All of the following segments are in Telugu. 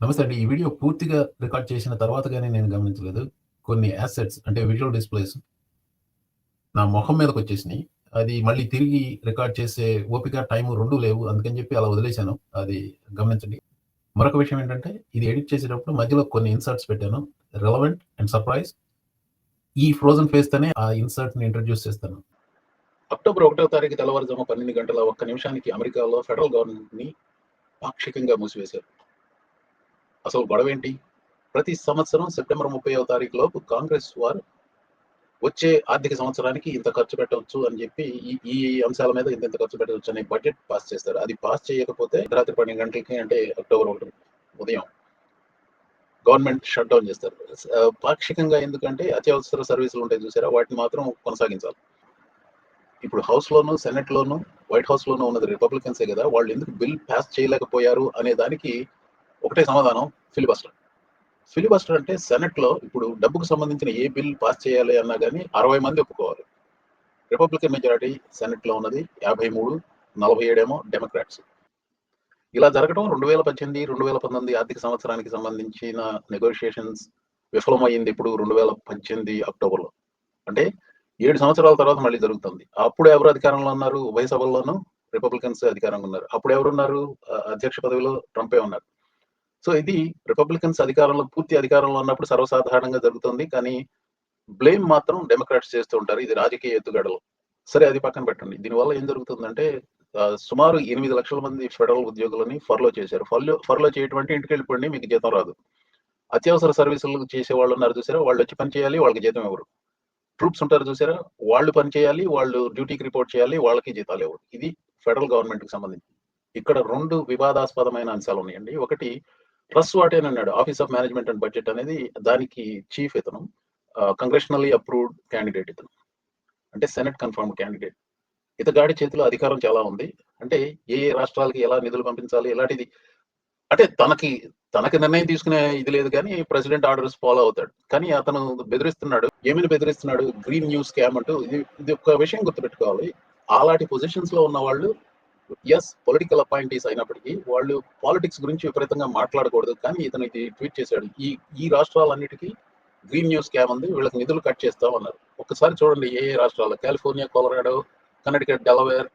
నమస్తే అండి. ఈ వీడియో పూర్తిగా రికార్డ్ చేసిన తర్వాత కానీ నేను గమనించలేదు. కొన్ని యాసెట్స్ అంటే విజువల్ డిస్‌ప్లేస్ నా మొహం మీదకొచ్చేసినియి. అది మళ్ళీ తిరిగి రికార్డ్ చేసే ఓపిక, టైం రెండు లేవు. అందుకని చెప్పి అలా వదిలేసాను. అది గమనించండి. మరొక విషయం ఏంటంటే ఇది ఎడిట్ చేసేటప్పుడు మధ్యలో కొన్ని ఇన్సర్ట్స్ పెట్టాను. Relevant and surprise. ఈ ఫ్రోజన్ ఫేస్‌తోనే ఆ ఇన్సర్ట్‌ని ఇంట్రడ్యూస్ చేస్తాను. అక్టోబర్ ఒకటో తారీఖు తెల్లవారుజాము పన్నెండు గంటల ఒక్క నిమిషానికి అమెరికాలో ఫెడరల్ గవర్నమెంట్‌ని పాక్షికంగా మూసివేశారు. అసలు గొడవేంటి? ప్రతి సంవత్సరం సెప్టెంబర్ 30వ తారీఖు లోపు కాంగ్రెస్ వారు వచ్చే ఆర్థిక సంవత్సరానికి ఇంత ఖర్చు పెట్టవచ్చు అని చెప్పి ఈ ఈ అంశాల మీద ఇంత ఖర్చు పెట్టవచ్చు అనే బడ్జెట్ పాస్ చేస్తారు. అది పాస్ చేయకపోతే రాత్రి 12 గంటలకి అంటే అక్టోబర్ ఒకటి ఉదయం గవర్నమెంట్ షట్ డౌన్ చేస్తారు. పాక్షికంగా ఎందుకంటే అత్యవసర సర్వీసులు ఉంటాయి చూసారా? వాటిని మాత్రం కొనసాగించాలి. ఇప్పుడు హౌస్‌లోను, సెనెట్‌లోను, వైట్ హౌస్‌లోను ఉన్నది రిపబ్లికన్సే కదా! వాళ్ళు ఎందుకు బిల్ పాస్ చేయలేకపోయారు అనే దానికి ఒకటే సమాధానం ఫిలిబస్టర్. ఫిలిబస్టర్ అంటే సెనెట్‌లో ఇప్పుడు డబ్బుకు సంబంధించిన ఏ బిల్ పాస్ చేయాలి అన్నా కానీ అరవై మంది ఒప్పుకోవాలి. రిపబ్లికన్ మెజారిటీ సెనెట్‌లో ఉన్నది యాభై మూడు నలభై ఏడేమో డెమోక్రాట్స్. ఇలా జరగడం 2018, 2019 ఆర్థిక సంవత్సరానికి సంబంధించిన నెగోషియేషన్స్ విఫలమైంది ఇప్పుడు 2018 అక్టోబర్‌లో. అంటే ఏడు సంవత్సరాల తర్వాత మళ్ళీ జరుగుతుంది. అప్పుడు ఎవరు అధికారంలో ఉన్నారు? ఉభయ సభల్లోనూ రిపబ్లికన్స్ అధికారంగా ఉన్నారు. అప్పుడు ఎవరున్నారు? అధ్యక్ష పదవిలో ట్రంపే ఉన్నారు. సో, ఇది రిపబ్లికన్స్ అధికారంలో పూర్తి అధికారంలో ఉన్నప్పుడు సర్వసాధారణంగా జరుగుతుంది. కానీ బ్లేమ్ మాత్రం డెమోక్రాట్స్ చేస్తూ ఉంటారు. ఇది రాజకీయ ఎత్తుగడలు. సరే అది పక్కన పెట్టండి. దీనివల్ల ఏం జరుగుతుందంటే సుమారు ఎనిమిది లక్షల మంది ఫెడరల్ ఉద్యోగులని ఫర్లో చేశారు. ఫర్లో ఫర్లో చేయటం అంటే వెళ్ళిపోండి మీకు జీతం రాదు. అత్యవసర సర్వీసులు చేసేవాళ్ళు ఉన్నారు చూసారా? వాళ్ళు వచ్చి పని చేయాలి. వాళ్ళకి జీతం ఇవ్వరు. ట్రూప్స్ ఉంటారు చూసారా? వాళ్ళు పని చేయాలి. వాళ్ళు డ్యూటీకి రిపోర్ట్ చేయాలి. వాళ్ళకి జీతాలు ఇవ్వరు. ఇది ఫెడరల్ గవర్నమెంట్‌కి సంబంధించి. ఇక్కడ రెండు వివాదాస్పదమైన అంశాలు ఉన్నాయండి. ఒకటి ట్రస్ వాటెన్ అన్నాడు. Office of management and budget అనేది దానికి చీఫ్ ఇతను. ఆహ్, కంగ్రెషనల్లీ అప్రూవ్డ్ క్యాండిడేట్ ఇతను. అంటే సెనెట్ కన్ఫర్మ్డ్ క్యాండిడేట్. ఇతగాడి చేతిలో అధికారం చాలా ఉంది. అంటే ఏ ఏ రాష్ట్రాలకి ఎలా నిధులు పంపించాలి ఎలాంటిది అంటే తనకి తనకి నిర్ణయం తీసుకునే ఇది లేదు కానీ ప్రెసిడెంట్ ఆర్డర్స్ ఫాలో అవుతాడు. కానీ అతను బెదిరిస్తున్నాడు. ఏమైనా బెదిరిస్తున్నాడు? గ్రీన్ న్యూస్ స్కామ్ అంటూ ఇది ఇది ఒక విషయం గుర్తుపెట్టుకోవాలి. అలాంటి పొజిషన్స్లో ఉన్న వాళ్ళు ఎస్ పొలిటికల్ అపాయింటీస్ అయినప్పటికీ వాళ్ళు పాలిటిక్స్ గురించి విపరీతంగా మాట్లాడకూడదు. కానీ ఇతను ఇది ట్వీట్ చేశాడు. ఈ ఈ రాష్ట్రాలన్నిటికీ గ్రీన్ న్యూస్ స్కామ్ ఉంది. వీళ్ళకి నిధులు కట్ చేస్తామన్నారు ఒక్కసారి చూడండి ఏ ఏ రాష్ట్రాలు కాలిఫోర్నియా, కొలరాడో, కనెక్టికట్, డెలవేర్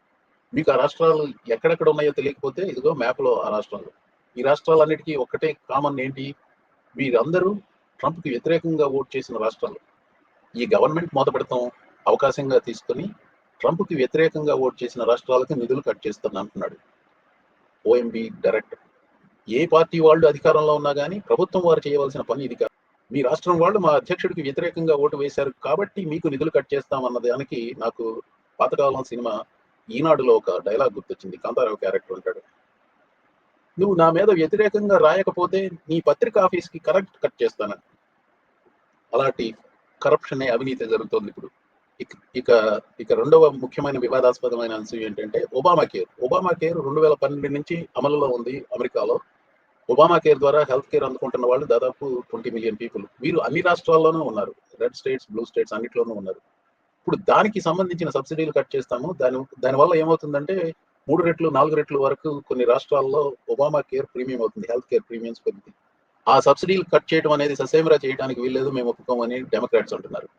మీకు ఆ రాష్ట్రాలు ఎక్కడెక్కడ ఉన్నాయో తెలియకపోతే ఇదిగో మ్యాప్‌లో ఆ రాష్ట్రాలు. ఈ రాష్ట్రాలన్నిటికీ ఒక్కటే కామన్ ఏంటి? వీరందరూ ట్రంప్‌కి వ్యతిరేకంగా ఓట్ చేసిన రాష్ట్రాలు. ఈ గవర్నమెంట్ మొదపెడతాం అవకాశంగా తీసుకొని ట్రంప్‌కి వ్యతిరేకంగా ఓటు చేసిన రాష్ట్రాలకు నిధులు కట్ చేస్తాను అంటున్నాడు. ఓఎంబీ డైరెక్టర్. ఏ పార్టీ వాళ్ళు అధికారంలో ఉన్నా కానీ ప్రభుత్వం వారు చేయవలసిన పని ఇది కాదు. మీ రాష్ట్రం వాళ్ళు మా అధ్యక్షుడికి వ్యతిరేకంగా ఓటు వేశారు కాబట్టి మీకు నిధులు కట్ చేస్తామన్న దానికి నాకు పాతకాలం సినిమా 'ఈనాడులో' ఒక డైలాగ్ గుర్తొచ్చింది. కాంతారావు క్యారెక్టర్ ఉంటాడు. నువ్వు నా మీద వ్యతిరేకంగా రాయకపోతే నీ పత్రిక ఆఫీస్‌కి కరెక్ట్ కట్ చేస్తాను. అలాంటి కరప్షనే అవినీతి జరుగుతోంది ఇప్పుడు. ఇక ఇక ఇక రెండవ ముఖ్యమైన వివాదాస్పదమైన అంశం ఏంటంటే ఒబామా కేర్. ఒబామా కేర్ 2012 నుంచి అమలులో ఉంది అమెరికాలో. ఒబామా కేర్ ద్వారా హెల్త్ కేర్ అందుకుంటున్న వాళ్ళు దాదాపు 20 మిలియన్ పీపుల్. వీరు అన్ని రాష్ట్రాల్లోనూ ఉన్నారు. రెడ్ స్టేట్స్, బ్లూ స్టేట్స్ అన్నిట్లోనూ ఉన్నారు. ఇప్పుడు దానికి సంబంధించిన సబ్సిడీలు కట్ చేస్తాము. దాని దానివల్ల ఏమవుతుందంటే మూడు రెట్లు, నాలుగు రెట్లు వరకు కొన్ని రాష్ట్రాల్లో ఒబామా కేర్ ప్రీమియం అవుతుంది. హెల్త్ కేర్ ప్రీమియంస్ పెరుగుతాయి. ఆ సబ్సిడీలు కట్ చేయడం అనేది ససేమిరా చేయడానికి వీల్లేదు. మేము ఒప్పుకోమని డెమోక్రాట్స్ అంటున్నారు.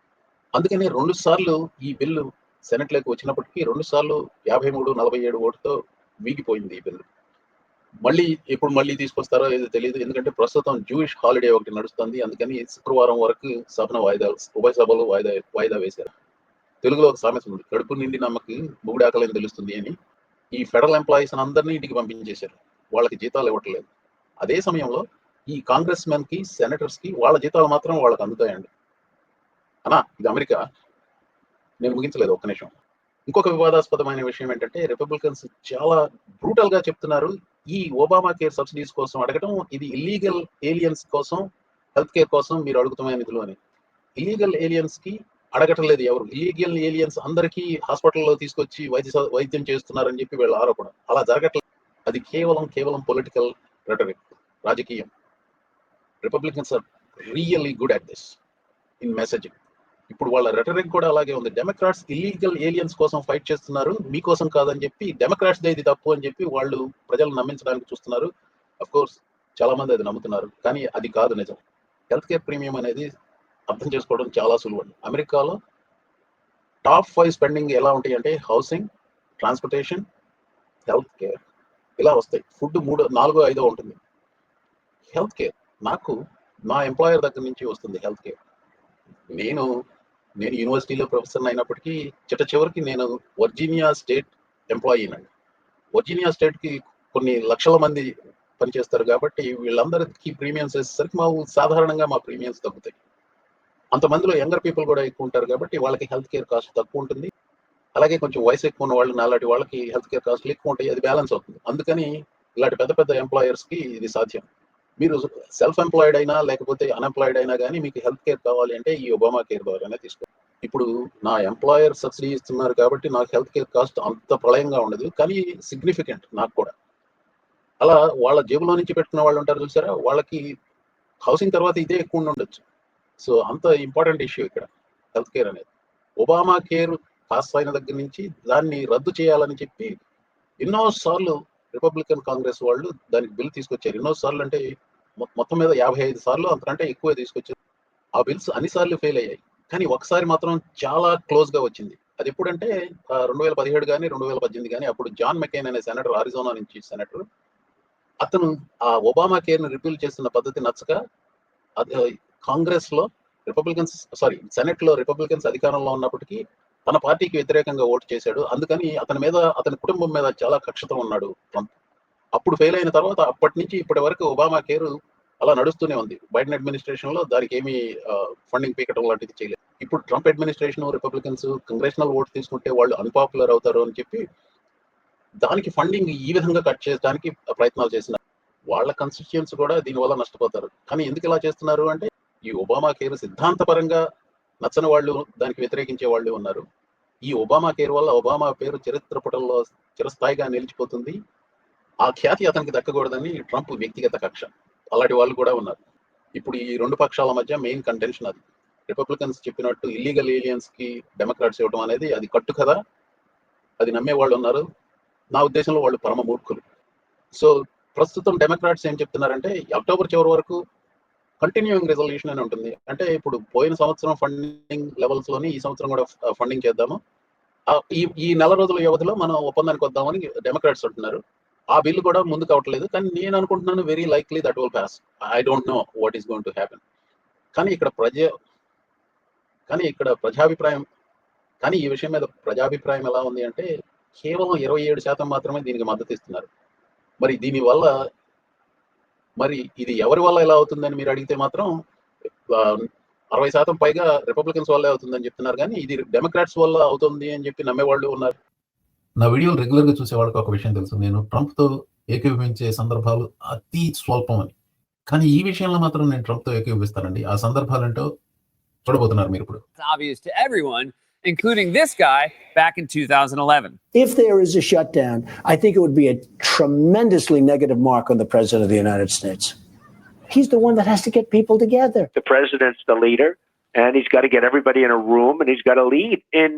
అందుకని రెండు సార్లు ఈ బిల్లు సెనెట్‌లోకి వచ్చినప్పటికీ రెండు సార్లు 53, 47 ఓటుతో వీగిపోయింది ఈ బిల్లు. మళ్ళీ ఎప్పుడు మళ్ళీ తీసుకొస్తారో ఏదో తెలియదు ఎందుకంటే ప్రస్తుతం జూయిష్ హాలిడే ఒకటి నడుస్తుంది. అందుకని శుక్రవారం వరకు సభను వాయిదా ఉభయ సభలు వాయిదా వాయిదా వేశారు. తెలుగులో ఒక సామెత ఉంది. కడుపు నిండి నమ్మకి మొగుడు ఆకలని తెలుస్తుంది అని. ఈ ఫెడరల్ ఎంప్లాయీస్ అందరిని ఇంటికి పంపించేశారు. వాళ్ళకి జీతాలు ఇవ్వట్లేదు. అదే సమయంలో ఈ కాంగ్రెస్ మెన్కి సెనేటర్స్కి వాళ్ళ జీతాలు మాత్రం వాళ్ళకి అందుతాయండి. అలా ఇది అమెరికా. నేను ముగించలేదు ఒక్క నిమిషం. ఇంకొక వివాదాస్పదమైన విషయం ఏంటంటే రిపబ్లికన్స్ చాలా బ్రూటల్గా చెప్తున్నారు. ఈ ఒబామా కేర్ సబ్సిడీస్ కోసం అడగటం ఇది ఇల్లీగల్ ఏలియన్స్ కోసం హెల్త్ కేర్ కోసం మీరు అడుగుతున్న నిధులు అని. ఇల్లీగల్ ఏలియన్స్‌కి అడగటం లేదు ఎవరు. ఇల్లీగల్ ఏలియన్స్ అందరికీ హాస్పిటల్‌లో తీసుకొచ్చి వైద్య స వైద్యం చేస్తున్నారని చెప్పి వీళ్ళ ఆరోపణ. అలా జరగట్లేదు. అది కేవలం కేవలం పొలిటికల్ రెటరిక్ రాజకీయం. Republicans are really good at this in messaging. ఇప్పుడు వాళ్ళ రెటరింగ్ కూడా అలాగే ఉంది. డెమోక్రాట్స్ ఇల్లీగల్ ఏలియన్స్ కోసం ఫైట్ చేస్తున్నారు. మీకోసం కాదని చెప్పి డెమోక్రాట్స్‌దే ఇది తప్పు అని చెప్పి వాళ్ళు ప్రజలను నమ్మించడానికి చూస్తున్నారు. అఫ్ కోర్స్ చాలా మంది అది నమ్ముతున్నారు కానీ అది కాదు నిజం హెల్త్ కేర్ ప్రీమియం అనేది అర్థం చేసుకోవడం చాలా సులువు అండి అమెరికాలో టాప్ ఫైవ్ స్పెండింగ్ ఎలా ఉంటాయి అంటే హౌసింగ్ ట్రాన్స్పోర్టేషన్ హెల్త్ కేర్ ఇలా వస్తాయి ఫుడ్ మూడు నాలుగో ఐదో ఉంటుంది హెల్త్ కేర్ నాకు నా ఎంప్లాయర్ దగ్గర నుంచి వస్తుంది హెల్త్ కేర్ నేను నేను యూనివర్సిటీలో ప్రొఫెసర్ అయినప్పటికీ చిట్ట చివరికి నేను వర్జీనియా స్టేట్ ఎంప్లాయీనండి వర్జీనియా స్టేట్కి కొన్ని లక్షల మంది పనిచేస్తారు కాబట్టి వీళ్ళందరికీ ప్రీమియమ్స్ వేసేసరికి మా సాధారణంగా మా ప్రీమియమ్స్ తగ్గుతాయి. అంతమందిలో యంగర్ పీపుల్ కూడా ఎక్కువ ఉంటారు కాబట్టి వాళ్ళకి హెల్త్ కేర్ కాస్ట్ తక్కువ ఉంటుంది. అలాగే కొంచెం వయసు ఎక్కువ ఉన్న వాళ్ళు నాలాంటి వాళ్ళకి హెల్త్ కేర్ కాస్ట్లు ఎక్కువ ఉంటాయి. అది బ్యాలెన్స్ అవుతుంది. అందుకని ఇలాంటి పెద్ద పెద్ద ఎంప్లాయర్స్కి ఇది సాధ్యం. మీరు సెల్ఫ్ ఎంప్లాయిడ్ అయినా లేకపోతే అన్ఎంప్లాయిడ్ అయినా కానీ మీకు హెల్త్ కేర్ కావాలి అంటే ఈ ఒబామా కేర్ ద్వారానే తీసుకో ఇప్పుడు నా ఎంప్లాయర్ సబ్సిడీ ఇస్తున్నారు కాబట్టి నాకు హెల్త్ కేర్ కాస్ట్ అంత ప్రళయంగా ఉండదు కానీ సిగ్నిఫికెంట్ నాకు కూడా. అలా వాళ్ళ జేబులో నుంచి పెట్టుకున్న వాళ్ళు ఉంటారు చూసారా? వాళ్ళకి హౌసింగ్ తర్వాత ఇదే ఎక్కువ ఉండొచ్చు. సో అంత ఇంపార్టెంట్ ఇష్యూ ఇక్కడ హెల్త్ కేర్ అనేది. ఒబామా కేర్ పాస్ అయిన దగ్గర నుంచి దాన్ని రద్దు చేయాలని చెప్పి ఎన్నో సార్లు రిపబ్లికన్ కాంగ్రెస్ వాళ్ళు దానికి బిల్ తీసుకొచ్చారు. ఎన్నో సార్లు అంటే మొత్తం మీద యాభై ఐదు సార్లు అంతకంటే ఎక్కువ తీసుకొచ్చారు. ఆ బిల్స్ అన్ని సార్లు ఫెయిల్ అయ్యాయి. కానీ ఒకసారి మాత్రం చాలా క్లోజ్గా వచ్చింది. అది ఎప్పుడంటే రెండు వేల పదిహేడు కానీ రెండు వేల పద్దెనిమిది కానీ అప్పుడు జాన్ మెకెన్ అనే సెనేటర్ ఆరిజోనా నుంచి సెనేటర్ అతను ఆ ఒబామా కేర్ని రిపీల్ చేస్తున్న పద్ధతి నచ్చక అది కాంగ్రెస్లో రిపబ్లికన్స్ సారీ సెనెట్లో రిపబ్లికన్స్ అధికారంలో ఉన్నప్పటికీ తన పార్టీకి వ్యతిరేకంగా ఓటు చేశాడు. అందుకని అతని మీద అతని కుటుంబం మీద చాలా కక్షతో ఉన్నాడు ట్రంప్. అప్పుడు ఫెయిల్ అయిన తర్వాత అప్పటి నుంచి ఇప్పటి వరకు ఒబామా కేర్ అలా నడుస్తూనే ఉంది. బైడెన్ అడ్మినిస్ట్రేషన్లో దానికి ఏమీ ఫండింగ్ పీకటం లాంటిది చేయలేదు. ఇప్పుడు Trump administration Republicans congressional vote తీసుకుంటే వాళ్ళు అన్పాపులర్ అవుతారు అని చెప్పి దానికి ఫండింగ్ ఈ విధంగా కట్ చేయడానికి ప్రయత్నాలు చేసినారు. వాళ్ళ కన్స్టిట్యూన్స్ కూడా దీనివల్ల నష్టపోతారు. కానీ ఎందుకు ఇలా చేస్తున్నారు అంటే ఈ ఒబామా కేర్ సిద్ధాంతపరంగా నచ్చని వాళ్ళు దానికి వ్యతిరేకించే వాళ్ళు ఉన్నారు. ఈ ఒబామా కేర్ వల్ల ఒబామా పేరు చరిత్ర పుటల్లో చిరస్థాయిగా నిలిచిపోతుంది. ఆ ఖ్యాతి అతనికి దక్కకూడదని ట్రంప్ వ్యక్తిగత కక్ష. అలాంటి వాళ్ళు కూడా ఉన్నారు. ఇప్పుడు ఈ రెండు పక్షాల మధ్య మెయిన్ కంటెన్షన్ అది. రిపబ్లికన్స్ చెప్పినట్టు ఇల్లీగల్ ఏలియన్స్కి డెమోక్రాట్స్ ఇవ్వడం అనేది అది కట్టు కదా? అది నమ్మే వాళ్ళు ఉన్నారు. నా ఉద్దేశంలో వాళ్ళు పరమ మూర్ఖులు. సో ప్రస్తుతం డెమోక్రాట్స్ ఏం చెప్తున్నారంటే అక్టోబర్ చివరి వరకు కంటిన్యూయింగ్ రెజల్యూషన్ అని ఉంటుంది. అంటే ఇప్పుడు పోయిన సంవత్సరం ఫండింగ్ లెవెల్స్లోని ఈ సంవత్సరం కూడా ఫండింగ్ చేద్దాము. ఈ ఈ నెల రోజుల వ్యవధిలో మనం ఒప్పందానికి వద్దామని డెమోక్రాట్స్ అంటున్నారు. ఆ బిల్లు కూడా ముందుకు అవట్లేదు కానీ నేను అనుకుంటున్నాను very likely that will pass I don't know what is going to happen కానీ ఇక్కడ ప్రజ కానీ ఇక్కడ ప్రజాభిప్రాయం కానీ ఈ విషయం మీద ప్రజాభిప్రాయం ఎలా ఉంది అంటే కేవలం ఇరవై ఏడు శాతం మాత్రమే దీనికి మద్దతు ఇస్తున్నారు. మరి దీని వల్ల మరి ఇది ఎవరి వల్ల ఎలా అవుతుందని మీరు అడిగితే మాత్రం అరవై శాతం పైగా రిపబ్లికన్స్ వల్లే అవుతుందని చెప్తున్నారు. కానీ ఇది డెమోక్రాట్స్ వల్ల అవుతుంది అని చెప్పి నమ్మేవాళ్ళు ఉన్నారు. నా వీడియోలు రెగ్యులర్ గా చూసే వాళ్ళకి ఒక విషయం తెలుసు నేను ట్రంప్ తో ఏకీభవించే సందర్భాలు అతి స్వల్పం అని కానీ ఈ విషయంలో మాత్రం నేను ట్రంప్ తో ఏకీభవిస్తానండి ఆ సందర్భాలు ఏంటో చూడబోతున్నారు మీరు ఇప్పుడు It's obvious to everyone, including this guy back in 2011. If there is a shutdown, I think it would be a tremendously negative mark on the President of the United States. He's the one that has to get people together. the president's the leader, and he's got to get everybody in a room, and he's got to lead. In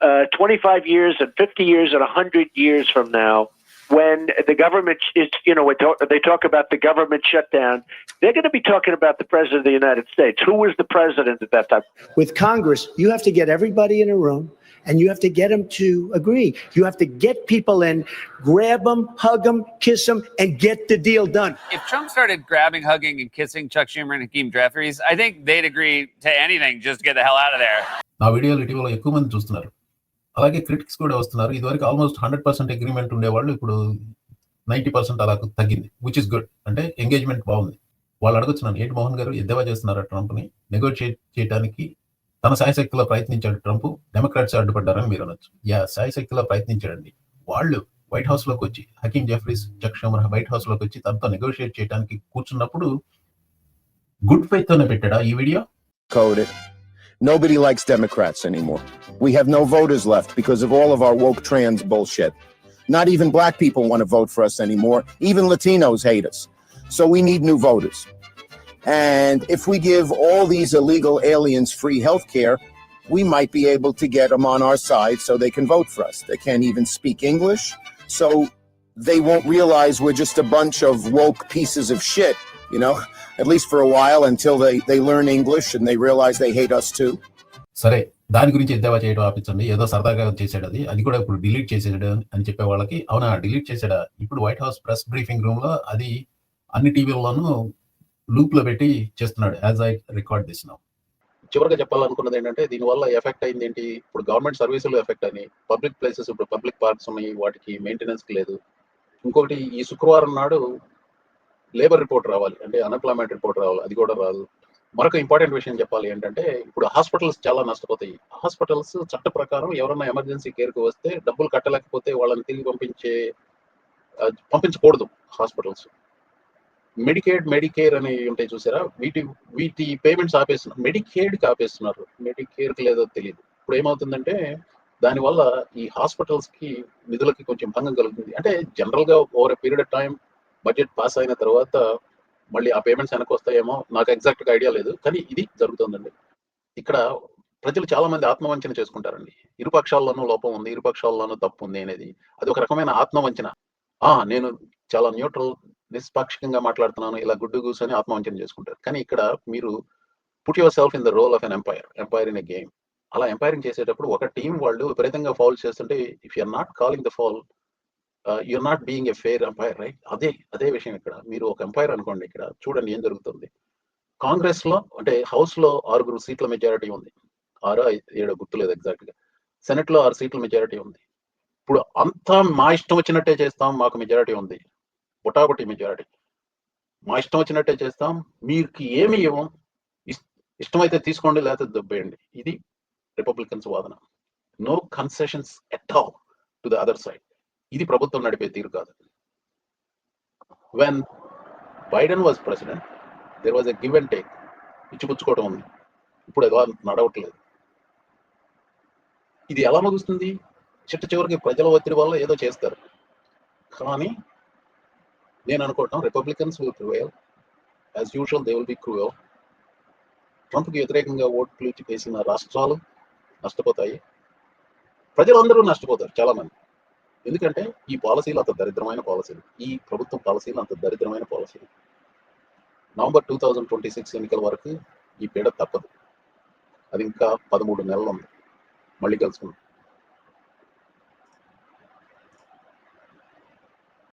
uh, 25 years, and 50 years, and 100 years from now, when the government is, you know, we talk, they talk about the government shutdown, they're going to be talking about the president of the United States. Who was the president at that time? With Congress, you have to get everybody in a room and you have to get them to agree. You have to get people in, grab them, hug them, kiss them, and get the deal done. If Trump started grabbing, hugging, and kissing Chuck Schumer and Hakeem Jeffries, I think they'd agree to anything just to get the hell out of there. నా వీడియోలు ఇటీవల ఎక్కువ మంది చూస్తున్నారు అలాగే క్రిటిక్స్ కూడా వస్తున్నారు. ఇదివరకు ఆల్మోస్ట్ హండ్రెడ్ పర్సెంట్ అగ్రిమెంట్ ఉండేవాళ్ళు ఇప్పుడు నైంటీ పర్సెంట్ అలా తగ్గింది విచ్ ఇస్ గుడ్ అంటే ఎంగేజ్మెంట్ బాగుంది. వాళ్ళు అడుగుతున్నాను ఏంటి మోహన్ గారు ఎద్దేవా చేస్తున్నారు ట్రంప్ని నెగోషియేట్ చేయడానికి తన సాయశక్తిలో ప్రయత్నించాడు ట్రంప్ డెమోక్రాట్స్ అడ్డుపడ్డారని మీరు అనొచ్చు. యా సాయశక్తిలో ప్రయత్నించాడండి. వాళ్ళు వైట్ హౌస్లోకి వచ్చి హకీం జెఫ్రీస్ చక్ వైట్ హౌస్లోకి వచ్చి తనతో నెగోషియేట్ చేయడానికి కూర్చున్నప్పుడు గుడ్ ఫైత్ తోనే పెట్టాడా ఈ వీడియో? Coded. Nobody likes Democrats anymore. We have no voters left because of all of our woke trans bullshit. Not even black people want to vote for us anymore. Even Latinos hate us. So we need new voters. And if we give all these illegal aliens free health care, we might be able to get them on our side so they can vote for us. They can't even speak English. So they won't realize we're just a bunch of woke pieces of shit, you know, at least for a while until they, they learn English and they realize they hate us too. సరే దాని గురించి ఎద్దేవా చేయడం ఆపించండి. ఏదో సరదాగా చేశాడు అది అది కూడా ఇప్పుడు డిలీట్ చేసాడు అని చెప్పే వాళ్ళకి అవునా డిలీట్ చేశాడా? ఇప్పుడు వైట్ హౌస్ ప్రెస్ బ్రీఫింగ్ రూమ్లో అది అన్ని టీవీల్లోనూ లూప్లో పెట్టి చేస్తున్నాడు. As I record this now చివరిగా చెప్పాలనుకున్నది ఏంటంటే దీనివల్ల ఎఫెక్ట్ అయింది ఏంటి? ఇప్పుడు గవర్నమెంట్ సర్వీసులు ఎఫెక్ట్ అయినాయి. పబ్లిక్ ప్లేసెస్ ఇప్పుడు పబ్లిక్ పార్క్స్ ఉన్నాయి. వాటికి మెయింటెనెన్స్ లేదు. ఇంకొకటి ఈ శుక్రవారం నాడు లేబర్ రిపోర్ట్ రావాలి. అంటే అన్ఎంప్లాయ్మెంట్ రిపోర్ట్ రావాలి. అది కూడా రాదు. మరొక ఇంపార్టెంట్ విషయం చెప్పాలి ఏంటంటే ఇప్పుడు హాస్పిటల్స్ చాలా నష్టపోతాయి. హాస్పిటల్స్ చట్ట ప్రకారం ఎవరైనా ఎమర్జెన్సీ కేర్కి వస్తే డబ్బులు కట్టలేకపోతే వాళ్ళని తిరిగి పంపించే పంపించకూడదు హాస్పిటల్స్. మెడికేడ్ మెడికేర్ అని ఉంటాయి చూసారా? వీటి వీటి పేమెంట్స్ ఆపేస్తున్నారు మెడికేడ్కి ఆపేస్తున్నారు. మెడికేర్కి లేదో తెలియదు ఇప్పుడు ఏమవుతుందంటే దానివల్ల ఈ హాస్పిటల్స్కి నిధులకి కొంచెం భంగం కలుగుతుంది. అంటే జనరల్గా over period of time budget pass అయిన తర్వాత మళ్ళీ ఆ పేమెంట్స్ వెనక్కి వస్తాయేమో నాకు ఎగ్జాక్ట్గా ఐడియా లేదు. కానీ ఇది జరుగుతుందండి. ఇక్కడ ప్రజలు చాలా మంది ఆత్మవంచన చేసుకుంటారండి. ఇరుపక్షాల్లోనూ లోపం ఉంది ఇరుపక్షాల్లోనూ తప్పు ఉంది అనేది. అది ఒక రకమైన ఆత్మవంచన. ఆ నేను చాలా న్యూట్రల్ నిష్పాక్షికంగా మాట్లాడుతున్నాను. ఇలా గుడ్డు కూర్చొని ఆత్మవంచన చేసుకుంటారు. కానీ ఇక్కడ మీరు put yourself in the role of an umpire umpire in a game అలా ఎంపైరింగ్ చేసేటప్పుడు ఒక టీం వాళ్ళు విపరీతంగా ఫౌల్ చేస్తుంటే if you're not calling the foul you're not being a fair umpire right అదే అదే విషయం ఇక్కడ. మీరు ఒక ఎంపైర్ అనుకోండి ఇక్కడ. చూడండి ఏం జరుగుతుంది. కాంగ్రెస్లో అంటే హౌస్లో ఆరుగురు సీట్ల మెజారిటీ ఉంది. ఆరో ఐ- ఏడో గుర్తులేదు ఎగ్జాక్ట్గా. సెనెట్లో ఆరు సీట్ల మెజారిటీ ఉంది. ఇప్పుడు అంతా మా ఇష్టం వచ్చినట్టే చేస్తాం మాకు మెజారిటీ ఉంది. బుటాబుటి మెజారిటీ మా ఇష్టం వచ్చినట్టే చేస్తాం మీకు ఏమి ఇవ్వం ఇష్టమైతే తీసుకోండి లేకపోతే దొబ్బేయండి. ఇది రిపబ్లికన్స్ వాదన. No concessions at all to the other side ఇది ప్రభుత్వం నడిపే తీరు కాదు. When Biden was president there was a give and take ఇచ్చిపుచ్చుకోవడం ఉంది. ఇప్పుడు ఎలా నడవట్లేదు. ఇది ఎలా ముగుస్తుంది? చిట్ట చివరికి ప్రజల ఒత్తిడి వల్ల ఏదో చేస్తారు. కానీ నేను అనుకోవటం Republicans will prevail as usual they will be cruel ట్రంప్కి వ్యతిరేకంగా ఓట్లు వేసిన రాష్ట్రాలు నష్టపోతాయి. ప్రజలందరూ నష్టపోతారు చాలా మంది ఎందుకంటే ఈ పాలసీలు అంత దరిద్రమైన పాలసీలు. ఈ ప్రభుత్వం పాలసీలు అంత దరిద్రమైన పాలసీలు. November two thousand twenty six ఎన్నికల వరకు ఈ పీడ తప్పదు. అది ఇంకా పదమూడు నెలలు ఉంది. మళ్ళీ కలుసుకుందాం.